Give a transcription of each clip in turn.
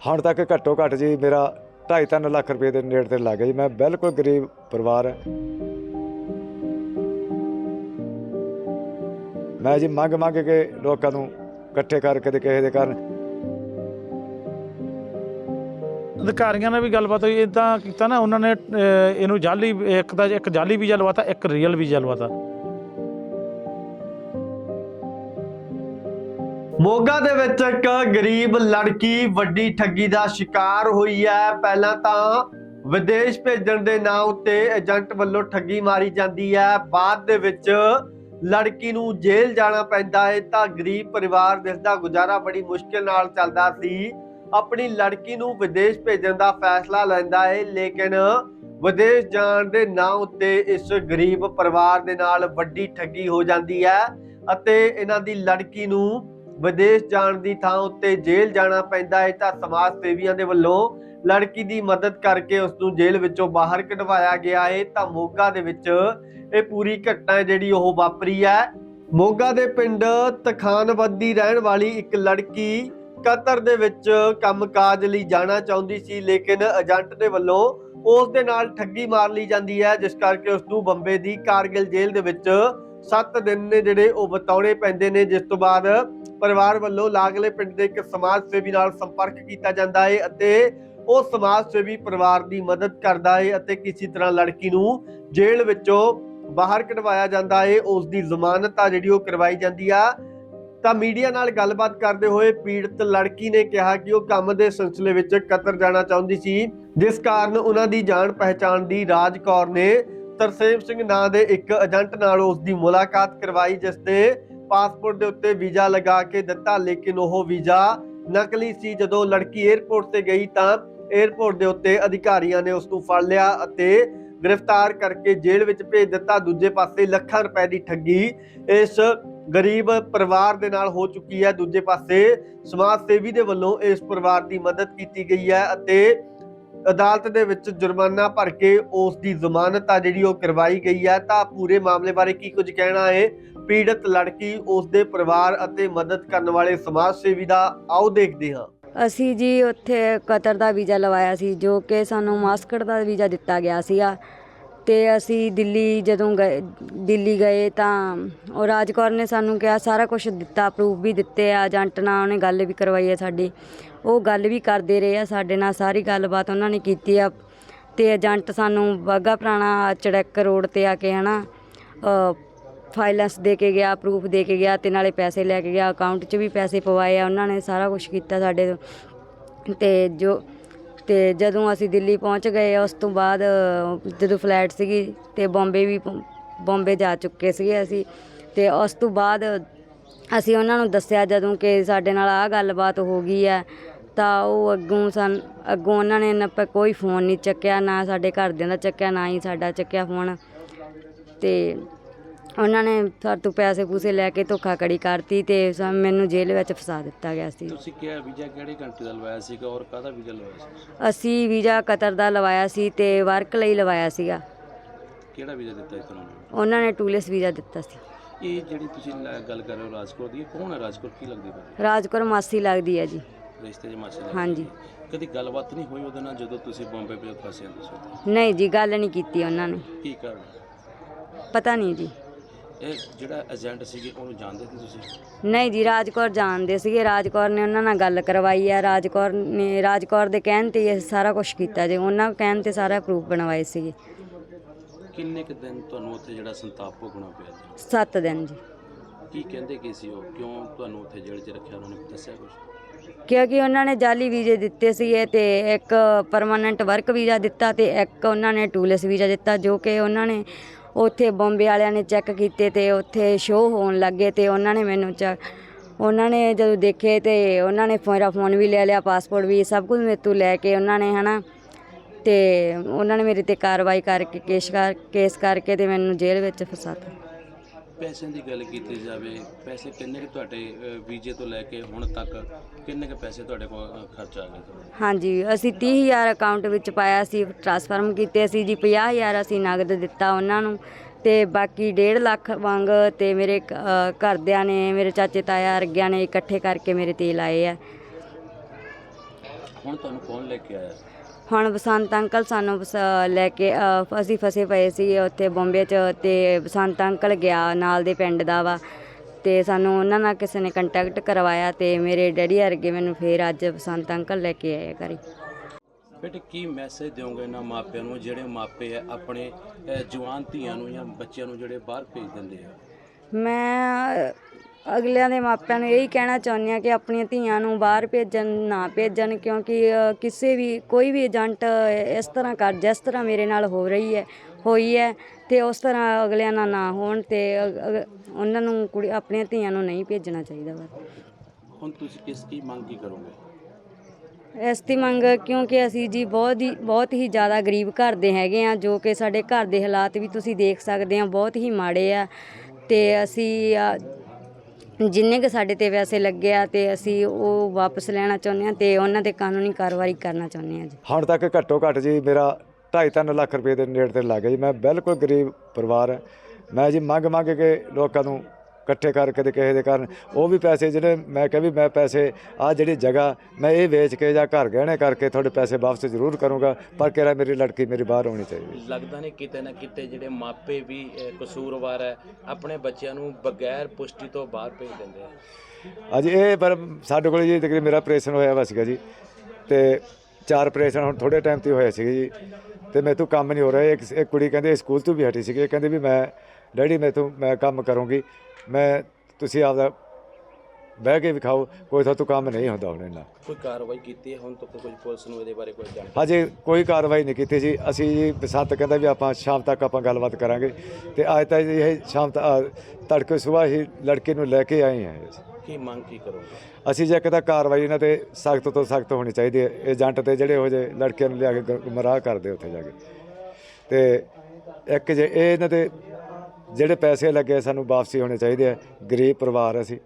ਹੁਣ ਤੱਕ ਘੱਟੋ ਘੱਟ ਜੀ ਮੇਰਾ 2.5 ਲੱਖ ਰੁਪਏ ਦੇ ਨੇੜੇ ਤੇ ਲੱਗ ਗਿਆ ਜੀ। ਮੈਂ ਬਿਲਕੁਲ ਗਰੀਬ ਪਰਿਵਾਰ ਹੈ। ਮੈਂ ਜੀ ਮੰਗ ਮੰਗ ਕੇ ਲੋਕਾਂ ਨੂੰ ਇਕੱਠੇ ਕਰਕੇ ਤੇ ਕਿਸੇ ਦੇ ਕਾਰਨ ਅਧਿਕਾਰੀਆਂ ਨਾਲ ਵੀ ਗੱਲਬਾਤ ਹੋਈ। ਇਦਾਂ ਕੀਤਾ ਨਾ, ਉਹਨਾਂ ਨੇ ਇਹਨੂੰ ਜਾਲੀ, ਇੱਕ ਦਾ ਇੱਕ ਜਾਲੀ ਵੀਜ਼ਾ ਲਵਾਤਾ ਇੱਕ ਰੀਅਲ ਵੀਜ਼ਾ ਲਵਾਤਾ ਮੋਗਾ ਦੇ ਵਿੱਚ ਇੱਕ ਗਰੀਬ ਲੜਕੀ ਵੱਡੀ ਠੱਗੀ ਦਾ ਸ਼ਿਕਾਰ ਹੋਈ ਹੈ। ਪਹਿਲਾਂ ਤਾਂ ਵਿਦੇਸ਼ ਭੇਜਣ ਦੇ ਨਾਂ ਉੱਤੇ ਏਜੰਟ ਵੱਲੋਂ ਠੱਗੀ ਮਾਰੀ ਜਾਂਦੀ ਹੈ। ਬਾਅਦ ਦੇ ਵਿੱਚ ਲੜਕੀ ਨੂੰ ਜੇਲ੍ਹ ਜਾਣਾ ਪੈਂਦਾ ਹੈ ਤਾਂ ਗਰੀਬ ਪਰਿਵਾਰ ਜਿਸ ਦਾ ਗੁਜ਼ਾਰਾ ਬੜੀ ਮੁਸ਼ਕਿਲ ਨਾਲ ਚੱਲਦਾ ਸੀ। ਆਪਣੀ ਲੜਕੀ ਨੂੰ ਵਿਦੇਸ਼ ਭੇਜਣ ਦਾ ਫੈਸਲਾ ਲੈਂਦਾ ਹੈ, ਲੇਕਿਨ ਵਿਦੇਸ਼ ਜਾਣ ਦੇ ਨਾਂ ਉੱਤੇ ਇਸ ਗਰੀਬ ਪਰਿਵਾਰ ਦੇ ਨਾਲ ਵੱਡੀ ਠੱਗੀ ਹੋ ਜਾਂਦੀ ਹੈ ਅਤੇ ਇਹਨਾਂ ਦੀ ਲੜਕੀ ਨੂੰ ਵਿਦੇਸ਼ ਜਾਣ ਦੀ ਥਾਂ ਉੱਤੇ ਜੇਲ੍ਹ ਜਾਣਾ ਪੈਂਦਾ ਹੈ ਤਾਂ ਸਮਾਜ ਸੇਵੀਆਂ ਦੇ ਵੱਲੋਂ ਲੜਕੀ ਦੀ ਮਦਦ ਕਰਕੇ ਉਸ ਨੂੰ ਜੇਲ੍ਹ ਵਿੱਚੋਂ ਬਾਹਰ ਕਢਵਾਇਆ ਗਿਆ ਹੈ ਤਾਂ ਮੋਗਾ ਦੇ ਵਿੱਚ ਇਹ ਪੂਰੀ ਘਟਨਾ ਹੈ ਜਿਹੜੀ ਉਹ ਵਾਪਰੀ ਹੈ। ਮੋਗਾ ਦੇ ਪਿੰਡ ਤਖਾਨਵੱਦੀ ਰਹਿਣ ਵਾਲੀ ਇੱਕ ਲੜਕੀ ਕਤਰ ਦੇ ਵਿੱਚ ਕੰਮਕਾਜ ਲਈ ਜਾਣਾ ਚਾਹੁੰਦੀ ਸੀ ਲੇਕਿਨ ਏਜੰਟ ਦੇ ਵੱਲੋਂ ਉਸ ਦੇ ਨਾਲ ਠੱਗੀ ਮਾਰ ਲਈ ਜਾਂਦੀ ਹੈ, ਜਿਸ ਕਰਕੇ ਉਸ ਨੂੰ ਬੰਬੇ ਦੀ ਕਾਰਗਿਲ ਜੇਲ੍ਹ ਦੇ ਵਿੱਚ 7 ਦਿਨ ਨੇ ਜਿਹੜੇ ਉਹ ਬਤਾਉਣੇ ਪੈਂਦੇ ਨੇ, ਜਿਸ ਤੋਂ ਬਾਅਦ ਪਰਿਵਾਰ ਵੱਲੋਂ ਲਾਗਲੇ ਪਿੰਡ ਦੇ ਇੱਕ ਸਮਾਜ ਸੇਵੀ ਨਾਲ ਸੰਪਰਕ ਕੀਤਾ ਜਾਂਦਾ ਹੈ ਅਤੇ ਉਹ ਸਮਾਜ ਸੇਵੀ ਪਰਿਵਾਰ ਦੀ ਮਦਦ ਕਰਦਾ ਹੈ ਅਤੇ ਕਿਸੇ ਤਰ੍ਹਾਂ ਲੜਕੀ ਨੂੰ ਜੇਲ੍ਹ ਵਿੱਚੋਂ ਬਾਹਰ ਕਢਵਾਇਆ ਜਾਂਦਾ ਹੈ ਉਸ ਦੀ ਜ਼ਮਾਨਤ ਆ ਜਿਹੜੀ ਉਹ ਕਰਵਾਈ ਜਾਂਦੀ ਆ। ਤਾਂ ਮੀਡੀਆ ਨਾਲ ਗੱਲਬਾਤ ਕਰਦੇ ਹੋਏ ਪੀੜਤ ਲੜਕੀ ਨੇ ਕਿਹਾ ਕਿ ਉਹ ਕੰਮ ਦੇ ਸਿਲਸਿਲੇ ਵਿੱਚ ਕਤਰ ਜਾਣਾ ਚਾਹੁੰਦੀ ਸੀ, ਜਿਸ ਕਾਰਨ ਉਹਨਾਂ ਦੀ ਜਾਣ ਪਹਿਚਾਣ ਦੀ ਰਾਜ ਕੌਰ ਨੇ ਤਰਸੇਮ ਸਿੰਘ ਨਾਂ ਦੇ ਇੱਕ ਏਜੰਟ ਨਾਲ ਉਸ ਦੀ ਮੁਲਾਕਾਤ ਕਰਵਾਈ, ਜਿਸ ਨੇ ਪਾਸਪੋਰਟ ਦੇ ਉੱਤੇ ਵੀਜ਼ਾ ਲਗਾ ਕੇ ਦਿੱਤਾ, ਲੇਕਿਨ ਉਹ ਵੀਜ਼ਾ ਨਕਲੀ ਸੀ। ਜਦੋਂ ਲੜਕੀ 에ਅਰਪੋਰਟ ਤੇ ਗਈ ਤਾਂ 에ਅਰਪੋਰਟ ਦੇ ਉੱਤੇ ਅਧਿਕਾਰੀਆਂ ਨੇ ਉਸ ਨੂੰ ਫੜ ਲਿਆ ਅਤੇ ਗ੍ਰਿਫਤਾਰ ਕਰਕੇ ਜੇਲ੍ਹ ਵਿੱਚ ਭੇਜ ਦਿੱਤਾ। ਦੂਜੇ ਪਾਸੇ ਲੱਖਾਂ ਰੁਪਏ ਦੀ ਠੱਗੀ ਇਸ ਗਰੀਬ ਪਰਿਵਾਰ ਦੇ ਨਾਲ ਹੋ ਚੁੱਕੀ ਹੈ। ਦੂਜੇ ਪਾਸੇ ਸਮਾਜ ਸੇਵੀ ਦੇ ਵੱਲੋਂ ਇਸ ਪਰਿਵਾਰ ਦੀ ਮਦਦ ਕੀਤੀ ਗਈ ਹੈ ਅਤੇ ਅਦਾਲਤ ਦੇ ਵਿੱਚ ਜੁਰਮਾਨਾ ਭਰ ਕੇ ਉਸ ਦੀ ਜ਼ਮਾਨਤ ਆ ਜਿਹੜੀ ਉਹ ਕਰਵਾਈ ਗਈ ਹੈ ਤਾਂ ਪੂਰੇ ਮਾਮਲੇ ਬਾਰੇ ਕੀ ਕੁਝ ਕਹਿਣਾ ਹੈ? ਪੀੜਤ ਲੜਕੀ ਉਸ ਦੇ ਪਰਿਵਾਰ ਅਤੇ ਮਦਦ ਕਰਨ ਵਾਲੇ ਸਮਾਜ ਸੇਵੀ ਦਾ ਆਓ ਦੇਖਦੇ ਹਾਂ। ਅਸੀਂ ਜੀ ਉੱਥੇ ਕਤਰ ਦਾ ਵੀਜ਼ਾ ਲਵਾਇਆ ਸੀ, ਜੋ ਕਿ ਸਾਨੂੰ ਮਾਸਕਟ ਦਾ ਵੀਜ਼ਾ ਦਿੱਤਾ ਗਿਆ ਸੀਗਾ। ਤੇ ਅਸੀਂ ਦਿੱਲੀ ਜਦੋਂ ਗਏ, ਦਿੱਲੀ ਗਏ ਤਾਂ ਉਹ ਰਾਜਕੌਰ ਨੇ ਸਾਨੂੰ ਕਿਹਾ, ਸਾਰਾ ਕੁਝ ਦਿੱਤਾ ਪ੍ਰੂਫ ਵੀ ਦਿੱਤੇ ਆ, ਏਜੰਟ ਨਾਲ ਉਹਨੇ ਗੱਲ ਵੀ ਕਰਵਾਈ ਹੈ ਸਾਡੀ। ਉਹ ਗੱਲ ਵੀ ਕਰਦੇ ਰਹੇ ਆ ਸਾਡੇ ਨਾਲ ਸਾਰੀ ਗੱਲਬਾਤ ਉਹਨਾਂ ਨੇ ਕੀਤੀ ਆ। ਤੇ ਏਜੰਟ ਸਾਨੂੰ ਬਾਗਾ ਪੁਰਾਣਾ ਚੜੈਕ ਰੋਡ ਤੇ ਆ ਕੇ ਹਨਾ ਅ, ਫਾਈਲੈਂਸ ਦੇ ਕੇ ਗਿਆ ਪ੍ਰੂਫ ਦੇ ਕੇ ਗਿਆ ਤੇ ਨਾਲੇ ਪੈਸੇ ਲੈ ਕੇ ਗਿਆ ਅਕਾਊਂਟ 'ਚ ਵੀ ਪੈਸੇ ਪਵਾਏ ਆ ਉਹਨਾਂ ਨੇ ਸਾਰਾ ਕੁਝ ਕੀਤਾ ਸਾਡੇ ਤੋਂ। ਤੇ ਜੋ ਤੇ ਜਦੋਂ ਅਸੀਂ ਦਿੱਲੀ ਪਹੁੰਚ ਗਏ ਉਸ ਤੋਂ ਬਾਅਦ ਜਦੋਂ ਫਲੈਟ ਸੀਗੀ ਤੇ ਬੰਬੇ ਵੀ ਪਹੁੰ- ਬੰਬੇ ਜਾ ਚੁੱਕੇ ਸੀਗੇ ਅਸੀਂ। ਤੇ ਉਸ ਤੋਂ ਬਾਅਦ ਅਸੀਂ ਉਹਨਾਂ ਨੂੰ ਦੱਸਿਆ ਜਦੋਂ ਕਿ ਸਾਡੇ ਨਾਲ ਆਹ ਗੱਲਬਾਤ ਹੋ ਗਈ ਹੈ ਤਾਂ ਉਹ ਅੱਗੋਂ ਸਨ ਅੱਗੋਂ ਉਹਨਾਂ ਨੇ ਨਾ ਕੋਈ ਫੋਨ ਨਹੀਂ ਚੱਕਿਆ ਨਾ ਸਾਡੇ ਘਰਦਿਆਂ ਦਾ ਚੱਕਿਆ ਨਾ ਹੀ ਸਾਡਾ ਚੱਕਿਆ ਫੋਨ। ਤੇ ਉਹਨਾਂ ਨੇ ਸਾਡੇ ਤੋਂ ਪੈਸੇ ਪੂਸੇ ਲੈ ਕੇ ਧੋਖਾਕੜੀ ਕਰਤੀ ਤੇ ਸ- ਮੈਨੂੰ ਜੇਲ੍ਹ ਵਿੱਚ ਫਸਾ ਦਿੱਤਾ ਗਿਆ ਸੀ। ਤੁਸੀਂ ਕਿਹਾ ਵੀਜ਼ਾ ਕਿਹੜੀ ਕੰਟਰੀ ਦਾ ਲਵਾਇਆ ਸੀਗਾ ਔਰ ਕਾਹਦਾ ਵੀਜ਼ਾ ਲਵਾਇਆ ਸੀ? ਅਸੀਂ ਵੀਜ਼ਾ ਕਤਰ ਦਾ ਲਵਾਇਆ ਸੀ ਤੇ ਵਰਕ ਲਈ ਲਵਾਇਆ ਸੀਗਾ। ਕਿਹੜਾ ਵੀਜ਼ਾ ਦਿੱਤਾ ਸੀ ਤੁਹਾਨੂੰ? ਉਹਨਾਂ ਨੇ ਟੂਲਿਸ ਵੀਜ਼ਾ ਦਿੱਤਾ ਸੀ। ਇਹ ਜਿਹੜੀ ਤੁਸੀਂ ਲ- ਗੱਲ ਕਰ ਰਹੇ ਹੋ ਰਾਜਕੋਟ ਦੀ ਇਹ ਕੌਣ ਹੈ ਰਾਜਕੋਟ ਕੀ ਲੱਗਦੀ ਤੁਹਾਡੀ ਰਾਜਕੌਰ ਮਾਸੀ ਲੱਗਦੀ ਹੈ ਜੀ। ਰਿਸ਼ਤੇ 'ਚ ਮਾਸੀ ਹਾਂਜੀ। ਕਦੀ ਗੱਲਬਾਤ ਨਹੀਂ ਹੋਈ ਉਹਦੇ ਨਾਲ ਜਦੋਂ ਤੁਸੀਂ ਬੰਬੇ ਵਿੱਚ ਫਸੇ ਹੋ ਤੁਸੀਂ? ਨਹੀਂ ਜੀ ਗੱਲ ਨਹੀਂ ਕੀਤੀ ਉਹਨਾਂ ਨੇ। ਕੀ ਕਾਰਨ? ਪਤਾ ਨਹੀਂ ਜੀ। ਇਹ ਜਿਹੜਾ ਏਜੰਟ ਸੀਗੇ ਉਹਨੂੰ ਜਾਣਦੇ ਸੀ ਤੁਸੀਂ? ਨਹੀਂ ਜੀ ਰਾਜਕੌਰ ਜਾਣਦੇ ਸੀਗੇ। ਰਾਜਕੌਰ ਨੇ ਉਹਨਾਂ ਨਾਲ ਗੱਲ ਕਰਵਾਈ ਹੈ ਰਾਜਕੌਰ ਨੇ ਰਾਜਕੌਰ ਦੇ ਕਹਿਣ ਤੇ ਹੀ ਇਹ ਸਾਰਾ ਕੁਝ ਕੀਤਾ ਜੀ। ਉਹਨਾਂ ਕਹਿਣ ਤੇ ਸਾਰਾ ਪ੍ਰੂਫ ਬਣਵਾਏ ਸੀਗੇ। ਕਿੰਨੇ ਕੁ ਦਿਨ ਤੁਹਾਨੂੰ ਉੱਥੇ ਜਿਹੜਾ ਸੰਤਾਪ ਭੋਗਣਾ ਪਿਆ ਸੀ? 7 ਦਿਨ ਜੀ। ਕੀ ਕਹਿੰਦੇ ਕੀ ਸੀ ਉਹ? ਕਿਉਂ ਤੁਹਾਨੂੰ ਉੱਥੇ ਜੇਲ੍ਹ 'ਚ ਰੱਖਿਆ? ਉਹਨਾਂ ਨੇ ਦੱਸਿਆ ਕੁਝ ਕਿਉਂਕਿ ਉਹਨਾਂ ਨੇ ਜਾਲੀ ਵੀਜ਼ੇ ਦਿੱਤੇ ਸੀਗੇ ਤੇ ਇੱਕ ਪਰਮਾਨੈਂਟ ਵਰਕ ਵੀਜ਼ਾ ਦਿੱਤਾ ਤੇ ਇੱਕ ਉਹਨਾਂ ਨੇ ਟੂਲਿਸ ਵੀਜ਼ਾ ਦਿੱਤਾ ਜੋ ਕਿ ਉਹਨਾਂ ਨੇ ਉੱਥੇ ਬੰਬੇ ਵਾਲਿਆਂ ਨੇ ਚੈੱਕ ਕੀਤੇ ਤੇ ਉੱਥੇ ਸ਼ੋਅ ਹੋਣ ਲੱਗੇ ਤੇ ਉਹਨਾਂ ਨੇ ਮੈਨੂੰ ਚ ਉਹਨਾਂ ਨੇ ਜਦੋਂ ਦੇਖੇ ਤੇ ਉਹਨਾਂ ਨੇ ਮੇਰਾ ਫੋਨ ਵੀ ਲੈ ਲਿਆ ਪਾਸਪੋਰਟ ਵੀ, ਸਭ ਕੁਝ ਮੇਰੇ ਤੋਂ ਲੈ ਕੇ ਉਹਨਾਂ ਨੇ, ਹਨਾ? ਤੇ ਉਹਨਾਂ ਨੇ ਮੇਰੇ ਤੇ ਕਾਰਵਾਈ ਕਰਕੇ, ਕੇਸ ਕਰ, ਕੇਸ ਕਰਕੇ ਤੇ ਮੈਨੂੰ ਜੇਲ੍ਹ ਵਿੱਚ ਫਸਾਤਾ ਪੈਸਿਆਂ ਦੀ ਗੱਲ ਕੀਤੀ ਜਾਵੇ ਪੈਸੇ ਕਿੰਨੇ ਕੁ ਤੁਹਾਡੇ ਵੀਜ਼ੇ ਤੋਂ ਲੈ ਕੇ ਹੁਣ ਤੱਕ ਕਿੰਨੇ ਕੁ ਪੈਸੇ ਤੁਹਾਡੇ ਕੋਲ ਖਰਚ ਆ ਗਏ ਤੁਹਾਡੇ? ਹਾਂਜੀ ਅਸੀਂ 30000 ਅਕਾਊਂਟ ਵਿੱਚ ਪਾਇਆ ਸੀ ਟ੍ਰਾਂਸਫਰਮ ਕੀਤੇ ਸੀ ਜੀ 50000 ਅਸੀਂ ਨਗਦ ਦਿੱਤਾ ਉਹਨਾਂ ਨੂੰ ਤੇ ਬਾਕੀ 1.5 ਲੱਖ ਵਾਂਗ ਤੇ ਮੇਰੇ ਕ- ਅ, ਘਰਦਿਆਂ ਨੇ ਮੇਰੇ ਚਾਚੇ ਤਾਇਆ ਅਰਗਿਆਂ ਨੇ ਇਕੱਠੇ ਕਰਕੇ ਮੇਰੇ ਤੇ ਲਾਏ ਆ। ਹੁਣ ਤੁਹਾਨੂੰ ਕੌਣ ਲੈ ਕੇ ਆਇਆ? ਹੁਣ ਬਸੰਤ ਅੰਕਲ ਸਾਨੂੰ ਬਸ- ਲੈ ਕੇ ਅ, ਅਸੀਂ ਫਸੇ ਪਏ ਸੀ ਉੱਥੇ ਬੰਬੇ 'ਚ ਤੇ ਬਸੰਤ ਅੰਕਲ ਗਿਆ ਨਾਲ ਦੇ ਪਿੰਡ ਦਾ ਵਾ ਤੇ ਸਾਨੂੰ ਉਹਨਾਂ ਨਾਲ ਕਿਸੇ ਨੇ ਕੰਟੈਕਟ ਕਰਵਾਇਆ ਤੇ ਮੇਰੇ ਡੈਡੀ ਵਰਗੇ ਮੈਨੂੰ ਫੇਰ ਅੱਜ ਬਸੰਤ ਅੰਕਲ ਲੈ ਕੇ ਆਏ ਘਰੇ। ਬੇਟੇ ਕੀ ਮੈਸੇਜ ਦਿਓਗੇ ਇਹਨਾਂ ਮਾਪਿਆਂ ਨੂੰ ਜਿਹੜੇ ਮਾਪੇ ਆ ਆਪਣੇ ਅਹ, ਜਵਾਨ ਧੀਆਂ ਨੂੰ ਜਾਂ ਬੱਚਿਆਂ ਨੂੰ ਜਿਹੜੇ ਬਾਹਰ ਭੇਜ ਦਿੰਦੇ ਆ? ਮੈਂ ਅਗਲਿਆਂ ਦੇ ਮਾਪਿਆਂ ਨੂੰ ਇਹੀ ਕਹਿਣਾ ਚਾਹੁੰਦੀ ਹਾਂ ਕਿ ਆਪਣੀਆਂ ਧੀਆਂ ਨੂੰ ਬਾਹਰ ਭੇਜਣ ਨਾ ਭੇਜਣ ਕਿਉਂਕਿ ਕਿਸੇ ਵੀ ਕੋਈ ਵੀ ਏਜੰਟ ਇਸ ਤਰ੍ਹਾਂ ਕਰ ਜਿਸ ਤਰ੍ਹਾਂ ਮੇਰੇ ਨਾਲ ਹੋ ਰਹੀ ਹੈ ਹੋਈ ਹੈ ਤੇ ਉਸ ਤਰ੍ਹਾਂ ਅਗਲਿਆਂ ਨਾਲ ਨਾ ਹੋਣ ਤੇ ਅਗ- ਉਹਨਾਂ ਨੂੰ ਕੁੜੀ ਆਪਣੀਆਂ ਧੀਆਂ ਨੂੰ ਨਹੀਂ ਭੇਜਣਾ ਚਾਹੀਦਾ ਵਾ। ਹੁਣ ਤੁਸੀਂ ਇਸ ਕੀ ਮੰਗ ਕੀ ਕਰੋਗੇ? ਇਸ ਦੀ ਮੰਗ ਕਿਉਂਕਿ ਅਸੀਂ ਜੀ ਬਹੁਤ ਹੀ ਬਹੁਤ ਹੀ ਜ਼ਿਆਦਾ ਗਰੀਬ ਘਰ ਦੇ ਹੈਗੇ ਆ ਜੋ ਕਿ ਸਾਡੇ ਘਰ ਦੇ ਹਾਲਾਤ ਵੀ ਤੁਸੀਂ ਦੇਖ ਸਕਦੇ ਆ ਬਹੁਤ ਹੀ ਮਾੜੇ ਆ ਤੇ ਅਸੀਂ ਜਿੰਨੇ ਕੁ ਸਾਡੇ ਤੇ ਪੈਸੇ ਲੱਗੇ ਆ ਤੇ ਅਸੀਂ ਉਹ ਵਾਪਸ ਲੈਣਾ ਚਾਹੁੰਦੇ ਹਾਂ ਤੇ ਉਹਨਾਂ ਤੇ ਕਾਨੂੰਨੀ ਕਾਰਵਾਈ ਕਰਨਾ ਚਾਹੁੰਦੇ ਹਾਂ ਜੀ। ਹੁਣ ਤੱਕ ਘੱਟੋ ਘੱਟ ਜੀ ਮੇਰਾ 2.5 ਲੱਖ ਰੁਪਏ ਦੇ ਨੇੜੇ ਤੇ ਲੱਗ ਗਿਆ ਜੀ। ਮੈਂ ਬਿਲਕੁਲ ਗਰੀਬ ਪਰਿਵਾਰ ਹੈ। ਮੈਂ ਜੀ ਮੰਗ ਮੰਗ ਕੇ ਲੋਕਾਂ ਨੂੰ ਇਕੱਠੇ ਕਰਕੇ ਤੇ ਕਿਸੇ ਦੇ ਕਾਰਨ। ਉਹ ਵੀ ਪੈਸੇ ਜਿਹੜੇ ਮੈਂ ਕਿਹਾ ਵੀ ਮੈਂ ਪੈਸੇ ਆ ਜਿਹੜੀ ਜਗ੍ਹਾ ਮੈਂ ਇਹ ਵੇਚ ਕੇ ਜਾਂ ਘਰ ਗਹਿਣੇ ਕਰਕੇ ਤੁਹਾਡੇ ਪੈਸੇ ਵਾਪਸ ਜ਼ਰੂਰ ਕਰੂੰਗਾ ਪਰ ਕਿਹੜਾ ਮੇਰੀ ਲੜਕੀ ਮੇਰੀ ਬਾਹਰ ਆਉਣੀ ਚਾਹੀਦੀ ਲੱਗਦਾ ਨਹੀਂ ਕਿਤੇ ਨਾ ਕਿਤੇ ਜਿਹੜੇ ਮਾਪੇ ਵੀ ਕਸੂਰਵਾਰ ਹੈ ਆਪਣੇ ਬੱਚਿਆਂ ਨੂੰ ਬਗੈਰ ਪੁਸ਼ਟੀ ਤੋਂ ਬਾਹਰ ਭੇਜ ਦਿੰਦੇ ਆ। ਅੱਜ ਇਹ ਪਰ ਸਾਡੇ ਕੋਲ ਜੀ ਤਕਰੀਬਨ ਮੇਰਾ ਆਪਰੇਸ਼ਨ ਹੋਇਆ ਵਾ ਸੀਗਾ ਜੀ ਤੇ ਚਾਰ ਆਪਰੇਸ਼ਨ ਹੁਣ ਥੋੜੇ ਟਾਈਮ ਤੇ ਹੀ ਹੋਏ ਸੀਗੇ ਜੀ ਤੇ ਤੋਂ ਕੰਮ ਨਹੀਂ ਹੋ ਰਿਹਾ। ਇੱਕ ਇੱਕ ਕੁੜੀ ਕਹਿੰਦੇ ਸਕੂਲ ਤੋਂ ਵੀ ਹਟੀ ਸੀਗੀ ਕਹਿੰਦੇ ਵੀ ਮੈਂ ਡੈਡੀ ਮੈਂ ਤੋਂ ਮੈਂ ਕੰਮ ਕਰੂੰਗੀ। ਮੈਂ ਤੁਸੀਂ ਆਪਦਾ ਬਹਿ ਕੇ ਵਿਖਾਓ ਕੋਈ ਤੋਂ ਕੰਮ ਨਹੀਂ ਹੁੰਦਾ ਹੁਣ ਇਹਨਾਂ ਕੋਈ ਕਾਰਵਾਈ ਕੀਤੀ ਹੈ? ਹੁਣ ਤੱਕ ਕੋਈ ਪੁਲਿਸ ਨੂੰ ਇਹਦੇ ਬਾਰੇ ਕੋਈ ਜਾਣਕਾਰੀ? ਹਜੇ ਕੋਈ ਕਾਰਵਾਈ ਨਹੀਂ ਕੀਤੀ ਜੀ। ਅਸੀਂ ਜੀ ਬਸੰਤ ਕਹਿੰਦਾ ਵੀ ਆਪਾਂ ਸ਼ਾਮ ਤੱਕ ਆਪਾਂ ਗੱਲਬਾਤ ਕਰਾਂਗੇ। ਤੇ ਅੱਜ ਤਾਂ ਇਹ ਸ਼ਾਮ ਤੱਕ ਤੜਕੇ ਸਵੇਰ ਹੀ ਲੜਕੇ ਨੂੰ ਲੈ ਕੇ ਆਏ ਹਾਂ। ਕੀ ਮੰਗ ਕੀ ਕਰੋਗੇ? ਅਸੀਂ ਜੇ ਕਿਤਾ ਕਾਰਵਾਈ ਇਹਨਾਂ ਤੇ ਸਖਤ ਤੋਂ ਸਖਤ ਹੋਣੀ ਚਾਹੀਦੀ ਹੈ। ਏਜੰਟ ਤੇ ਜਿਹੜੇ ਹੋ ਜੇ ਲੜਕਿਆਂ ਨੂੰ ਲਿਆ ਕੇ ਗੁੰਮਰਾਹ ਕਰਦੇ ਉੱਥੇ ਜਾ ਕੇ। ਤੇ ਇੱਕ ਜੇ ਇਹ ਇਹਨਾਂ ਤੇ ਜਿਹੜੇ ਪੈਸੇ ਲੱਗੇ ਸਾਨੂੰ ਵਾਪਸੀ ਹੋਣੇ ਚਾਹੀਦੇ ਆ ਗਰੀਬ ਪਰਿਵਾਰ ਅਸੀਂ।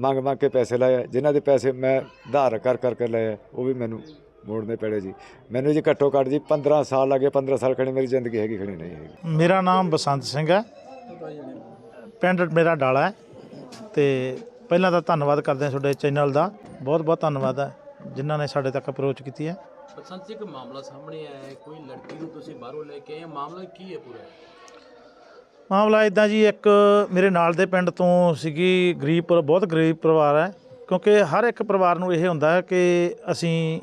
ਮੰਗ ਮੰਗ ਕੇ ਪੈਸੇ ਲਏ। ਜਿਨ੍ਹਾਂ ਦੇ ਪੈਸੇ ਮੈਂ ਉਧਾਰ ਕਰ ਕਰ ਕੇ ਲਏ ਉਹ ਵੀ ਮੈਨੂੰ ਮੋੜਨੇ ਪੈਣੇ ਜੀ। ਮੈਨੂੰ ਜੀ ਘੱਟੋ ਘੱਟ ਜੀ 15 ਸਾਲ ਲੱਗੇ 15 ਸਾਲ ਖਣੀ ਮੇਰੀ ਜ਼ਿੰਦਗੀ ਹੈਗੀ ਖਣੀ ਨਹੀਂ ਹੈਗੀ। ਮੇਰਾ ਨਾਮ ਬਸੰਤ ਸਿੰਘ ਹੈ। ਪਿੰਡ ਮੇਰਾ ਡਾਲਾ ਹੈ। ਤੇ ਪਹਿਲਾਂ ਤਾਂ ਧੰਨਵਾਦ ਕਰਦੇ ਹਾਂ ਤੁਹਾਡੇ ਚੈਨਲ ਦਾ। ਬਹੁਤ ਬਹੁਤ ਧੰਨਵਾਦ ਹੈ ਜਿਨ੍ਹਾਂ ਨੇ ਸਾਡੇ ਤੱਕ ਅਪਰੋਚ ਕੀਤੀ ਹੈ। ਬਸੰਤ ਜੀ ਇੱਕ ਮਾਮਲਾ ਸਾਹਮਣੇ ਆਇਆ ਹੈ। ਕੋਈ ਲੜਕੀ ਨੂੰ ਤੁਸੀਂ ਬਾਹਰੋਂ ਲੈ ਕੇ ਆਏ। ਮਾਮਲਾ ਕੀ ਹੈ ਪੂਰਾ? ਮਾਮਲਾ ਇਦਾਂ ਜੀ, ਇੱਕ ਮੇਰੇ ਨਾਲ ਦੇ ਪਿੰਡ ਤੋਂ ਸੀਗੀ ਗਰੀਬ ਪਰ- ਬਹੁਤ ਗਰੀਬ ਪਰਿਵਾਰ ਹੈ, ਕਿਉਂਕਿ ਹਰ ਇੱਕ ਪਰਿਵਾਰ ਨੂੰ ਇਹ ਹੁੰਦਾ ਹੈ ਕਿ ਅਸੀਂ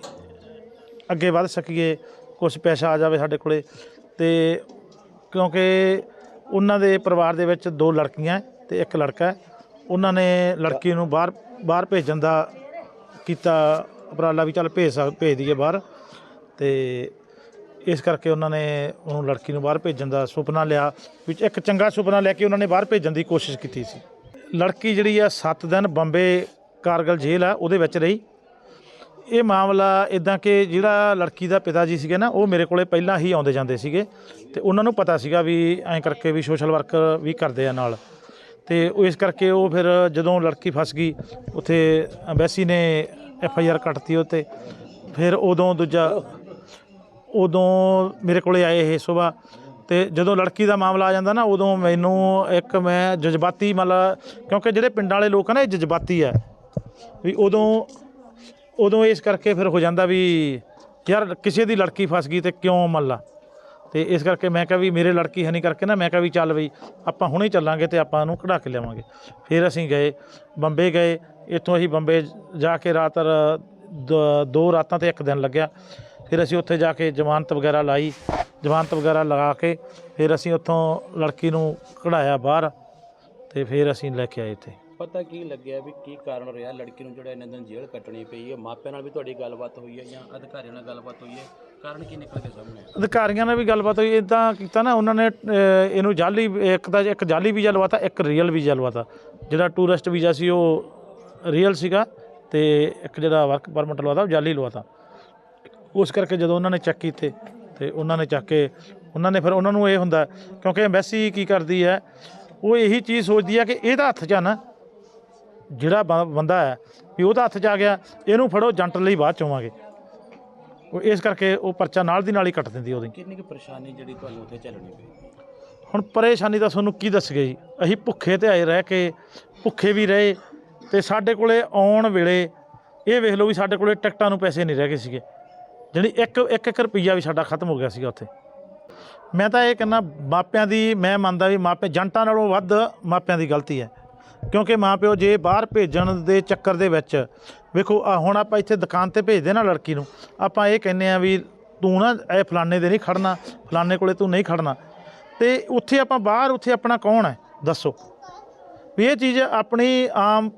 ਅੱਗੇ ਵੱਧ ਸਕੀਏ ਕੁਝ ਪੈਸਾ ਆ ਜਾਵੇ ਸਾਡੇ ਕੋਲੇ, ਤੇ ਕਿਉਂਕਿ ਉਹਨਾਂ ਦੇ ਪਰਿਵਾਰ ਦੇ ਵਿੱਚ ਦੋ ਲੜਕੀਆਂ ਹੈ ਤੇ ਇੱਕ ਲੜਕਾ ਹੈ। ਉਹਨਾਂ ਨੇ ਲੜਕੀ ਨੂੰ ਬਾਹਰ ਬਾਹਰ ਭੇਜਣ ਦਾ ਕੀਤਾ ਉਪਰਾਲਾ ਵੀ ਚੱਲ ਭੇਜ ਸਕ, ਭੇਜ ਦਈਏ ਬਾਹਰ, ਤੇ ਇਸ ਕਰਕੇ ਉਹਨਾਂ ਨੇ ਉਹਨੂੰ ਲੜਕੀ ਨੂੰ ਬਾਹਰ ਭੇਜਣ ਦਾ ਸੁਪਨਾ ਲਿਆ, ਵਿੱਚ ਇੱਕ ਚੰਗਾ ਸੁਪਨਾ ਲੈ ਕੇ ਉਹਨਾਂ ਨੇ ਬਾਹਰ ਭੇਜਣ ਦੀ ਕੋਸ਼ਿਸ਼ ਕੀਤੀ ਸੀ। ਲੜਕੀ ਜਿਹੜੀ ਆ 7 ਦਿਨ ਬੰਬੇ ਕਾਰਗਲ ਜੇਲ੍ਹ ਆ, ਉਹਦੇ ਵਿੱਚ ਰਹੀ। ਇਹ ਮਾਮਲਾ ਇਦਾਂ ਕਿ ਜਿਹੜਾ ਲੜਕੀ ਦਾ ਪਿਤਾ ਜੀ ਸੀਗੇ ਨਾ, ਉਹ ਮੇਰੇ ਕੋਲੇ ਪਹਿਲਾਂ ਹੀ ਆਉਂਦੇ ਜਾਂਦੇ ਸੀਗੇ ਤੇ ਉਹਨਾਂ ਨੂੰ ਪਤਾ ਸੀਗਾ ਵੀ ਐਂ ਕਰਕੇ ਵੀ ਸੋਸ਼ਲ ਵਰਕਰ ਵੀ ਕਰਦੇ ਆ ਨਾਲ। ਤੇ ਉਹ ਇਸ ਕਰਕੇ ਉਹ ਫਿਰ ਜਦੋਂ ਲੜਕੀ ਫਸ ਗਈ, ਉੱਥੇ ਐਮਬੈਸੀ ਨੇ ਐਫ ਆਈ ਆਰ ਕੱਟਤੀ ਉਹ 'ਤੇ ਫਿਰ ਉਦੋਂ ਦੂਜਾ ਉਦੋਂ ਮੇਰੇ ਕੋਲੇ ਆਏ ਇਹ ਸੁਬਾ ਤੇ ਜਦੋਂ ਲੜਕੀ ਦਾ ਮਾਮਲਾ ਆ ਜਾਂਦਾ ਨਾ, ਉਦੋਂ ਮੈਨੂੰ ਇੱਕ ਮੈਂ ਜਜ਼ਬਾਤੀ ਮਤਲਬ, ਕਿਉਂਕਿ ਜਿਹੜੇ ਪਿੰਡਾਂ ਵਾਲੇ ਲੋਕ ਆ ਨਾ, ਇਹ ਜਜ਼ਬਾਤੀ ਆ। ਵੀ ਉਦੋਂ ਉਦੋਂ ਇਸ ਕਰਕੇ ਫਿਰ ਹੋ ਜਾਂਦਾ ਵੀ ਯਾਰ ਕਿਸੇ ਦੀ ਲੜਕੀ ਫਸ ਗਈ ਤੇ ਕਿਉਂ ਮੱਲਾ? ਤੇ ਇਸ ਕਰਕੇ ਮੈਂ ਕਿਹਾ ਵੀ ਮੇਰੇ ਲੜਕੀ ਹੈ ਕਰਕੇ ਨਾ, ਮੈਂ ਕਿਹਾ ਵੀ ਚੱਲ ਬਈ, ਆਪਾਂ ਹੁਣੇ ਚੱਲਾਂਗੇ ਤੇ ਆਪਾਂ ਇਹਨੂੰ ਕਢਾ ਕੇ ਲਿਆਵਾਂਗੇ। ਫਿਰ ਅਸੀਂ ਗਏ, ਬੰਬੇ ਗਏ, ਇੱਥੋਂ ਅਸੀਂ ਬੰਬੇ ਜਾ ਕੇ ਰਾਤ ਦ- ਦੋ ਰਾਤਾਂ ਤੇ ਇੱਕ ਦਿਨ ਲੱਗਿਆ। ਫਿਰ ਅਸੀਂ ਉੱਥੇ ਜਾ ਕੇ ਜ਼ਮਾਨਤ ਵਗੈਰਾ ਲਾਈ ਜ਼ਮਾਨਤ ਵਗੈਰਾ ਲਗਾ ਕੇ ਫਿਰ ਅਸੀਂ ਉੱਥੋਂ ਲੜਕੀ ਨੂੰ ਕਢਾਇਆ ਬਾਹਰ ਤੇ ਫਿਰ ਅਸੀਂ ਲੈ ਕੇ ਆਏ ਇੱਥੇ। ਪਤਾ ਕੀ ਲੱਗਿਆ ਵੀ ਕੀ ਕਾਰਨ ਰਿਹਾ ਲੜਕੀ ਨੂੰ ਜਿਹੜਾ ਇੰਨੇ ਦਿਨ ਜੇਲ੍ਹ ਕੱਟਣੀ ਪਈ ਹੈ? ਮਾਪਿਆਂ ਨਾਲ ਵੀ ਤੁਹਾਡੀ ਗੱਲਬਾਤ ਹੋਈ ਹੈ ਜਾਂ ਅਧਿਕਾਰੀਆਂ ਨਾਲ ਗੱਲਬਾਤ ਹੋਈ ਹੈ? ਕਾਰਨ ਕੀ ਨਿਕਲ ਕੇ ਸਾਹਮਣੇ? ਅਧਿਕਾਰੀਆਂ ਨਾਲ ਵੀ ਗੱਲਬਾਤ ਹੋਈ ਇਦਾਂ ਕੀਤਾ ਨਾ ਉਹਨਾਂ ਨੇ ਅਹ, ਇਹਨੂੰ ਜਾਲੀ ਇੱਕ ਤਾਂ ਇੱਕ ਜਾਲੀ ਵੀਜ਼ਾ ਲਵਾਤਾ ਇੱਕ ਰੀਅਲ ਵੀਜ਼ਾ ਲਵਾਤਾ। ਜਿਹੜਾ ਟੂਰਿਸਟ ਵੀਜ਼ਾ ਸੀ ਉਹ ਰੀਅਲ ਸੀਗਾ ਤੇ ਇੱਕ ਜਿਹੜਾ ਵਰਕ ਪਰਮਿਟ ਲਵਾਤਾ ਉਹ ਜਾਲੀ ਲਵਾਤਾ। ਉਸ ਕਰਕੇ ਜਦੋਂ ਉਹਨਾਂ ਨੇ ਚੈੱਕ ਕੀਤੇ ਤੇ ਉਹਨਾਂ ਨੇ ਚੱਕ ਕੇ ਉਹਨਾਂ ਨੇ ਫਿਰ ਉਹਨਾਂ ਨੂੰ ਇਹ ਹੁੰਦਾ ਕਿਉਂਕਿ ਐਮਬੈਸੀ ਕੀ ਕਰਦੀ ਹੈ ਉਹ ਇਹੀ ਚੀਜ਼ ਸੋਚਦੀ ਹੈ ਕਿ ਇਹਦਾ ਹੱਥ 'ਚ ਆ ਨਾ ਜਿਹੜਾ ਬੰਦਾ ਹੈ ਵੀ ਉਹਦਾ ਹੱਥ 'ਚ ਆ ਗਿਆ ਇਹਨੂੰ ਫੜੋ ਜੰਟ ਲਈ ਬਾਅਦ ਚ ਆਵਾਂਗੇ। ਉਹ ਇਸ ਕਰਕੇ ਉਹ ਪਰਚਾ ਨਾਲ ਦੀ ਨਾਲ ਹੀ ਕੱਟ ਦਿੰਦੀ ਉਹਦੀ। ਕਿੰਨੀ ਕੁ ਪਰੇਸ਼ਾਨੀ ਜਿਹੜੀ ਤੁਹਾਨੂੰ ਉੱਥੇ ਝੱਲਣੀ ਪਈ? ਹੁਣ ਪਰੇਸ਼ਾਨੀ ਤਾਂ ਤੁਹਾਨੂੰ ਕੀ ਦੱਸਗੇ ਜੀ? ਅਸੀਂ ਭੁੱਖੇ ਤੇ ਆਏ ਰਹਿ ਕੇ ਭੁੱਖੇ ਵੀ ਰਹੇ ਤੇ ਸਾਡੇ ਕੋਲੇ ਆਉਣ ਵੇਲੇ ਇਹ ਵੇਖ ਲਓ ਵੀ ਸਾਡੇ ਕੋਲੇ ਟਿਕਟਾਂ ਨੂੰ ਪੈਸੇ ਨਹੀਂ ਰਹਿ ਗਏ ਸੀਗੇ। ਜਿਹੜੀ ਇੱਕ ਇੱਕ ਇੱਕ ਰੁਪਈਆ ਵੀ ਸਾਡਾ ਖਤਮ ਹੋ ਗਿਆ ਸੀਗਾ ਉੱਥੇ। ਮੈਂ ਤਾਂ ਇਹ ਕਹਿੰਦਾ, ਮਾਪਿਆਂ ਦੀ, ਮੈਂ ਮੰਨਦਾ ਵੀ ਮਾਪੇ ਜੰਟਾਂ ਨਾਲੋਂ ਵੱਧ ਮਾਪਿਆਂ ਦੀ ਗਲਤੀ ਹੈ। ਕਿਉਂਕਿ ਮਾਪਿਓ ਜੇ ਬਾਹਰ ਭੇਜਣ ਦੇ ਚੱਕਰ ਦੇ ਵਿੱਚ, ਵੇਖੋ ਆ ਹੁਣ ਆਪਾਂ ਇੱਥੇ ਦੁਕਾਨ ਤੇ ਭੇਜਦੇ ਨਾ ਲੜਕੀ ਨੂੰ, ਆਪਾਂ ਇਹ ਕਹਿੰਦੇ ਆ ਵੀ ਤੂੰ ਨਾ ਇਹ ਫਲਾਣੇ ਦੇ ਨਹੀਂ ਖੜਨਾ, ਫਲਾਣੇ ਕੋਲੇ ਤੂੰ ਨਹੀਂ ਖੜਨਾ। ਤੇ ਉੱਥੇ ਆਪਾਂ ਬਾਹਰ, ਉੱਥੇ ਆਪਣਾ ਕੌਣ ਹੈ? ਦੱਸੋ। ਵੀ ਇਹ ਚੀਜ਼ ਆਪਣੀ ਆਮ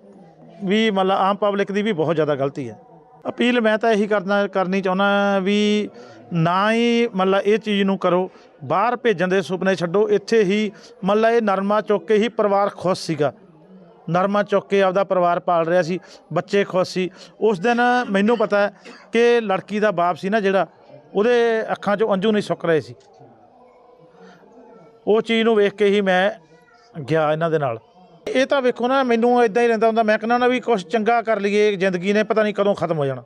ਵੀ ਮਤਲਬ ਆਮ ਪਬਲਿਕ ਦੀ ਵੀ ਬਹੁਤ ਜ਼ਿਆਦਾ ਗਲਤੀ ਹੈ। ਅਪੀਲ ਮੈਂ ਤਾਂ ਇਹੀ ਕਰਨਾ, ਕਰਨੀ ਚਾਹੁੰਦਾ ਵੀ ਨਾ ਹੀ ਮਤਲਬ ਇਹ ਚੀਜ਼ ਨੂੰ ਕਰੋ, ਬਾਹਰ ਭੇਜਣ ਦੇ ਸੁਪਨੇ ਛੱਡੋ, ਇੱਥੇ ਹੀ ਮਤਲਬ ਇਹ ਨਰਮਾ ਚੁੱਕ ਕੇ ਹੀ ਪਰਿਵਾਰ ਖੁਸ਼ ਸੀਗਾ। ਨਰਮਾ ਚੁੱਕ ਕੇ ਆਪਦਾ ਪਰਿਵਾਰ ਪਾਲ ਰਿਹਾ ਸੀ, ਬੱਚੇ ਖੁਸ਼ ਸੀ। ਉਸ ਦਿਨ ਮੈਨੂੰ ਪਤਾ ਕਿ ਲੜਕੀ ਦਾ ਬਾਪ ਸੀ ਨਾ ਜਿਹੜਾ, ਉਹਦੇ ਅੱਖਾਂ 'ਚੋਂ ਅੰਜੂ ਨਹੀਂ ਸੁੱਕ ਰਹੇ ਸੀ। ਉਹ ਚੀਜ਼ ਨੂੰ ਵੇਖ ਕੇ ਹੀ ਮੈਂ ਗਿਆ ਇਹਨਾਂ ਦੇ ਨਾਲ। ਇਹ ਤਾਂ ਵੇਖੋ ਨਾ, ਮੈਨੂੰ ਇਦਾਂ ਹੀ ਰਹਿੰਦਾ ਹੁੰਦਾ। ਮੈਂ ਕਹਿੰਦਾ ਨਾ ਵੀ ਕੁਝ ਚੰਗਾ ਕਰ ਲਈਏ, ਜ਼ਿੰਦਗੀ ਨੇ ਪਤਾ ਨਹੀਂ ਕਦੋਂ ਖਤਮ ਹੋ ਜਾਣਾ।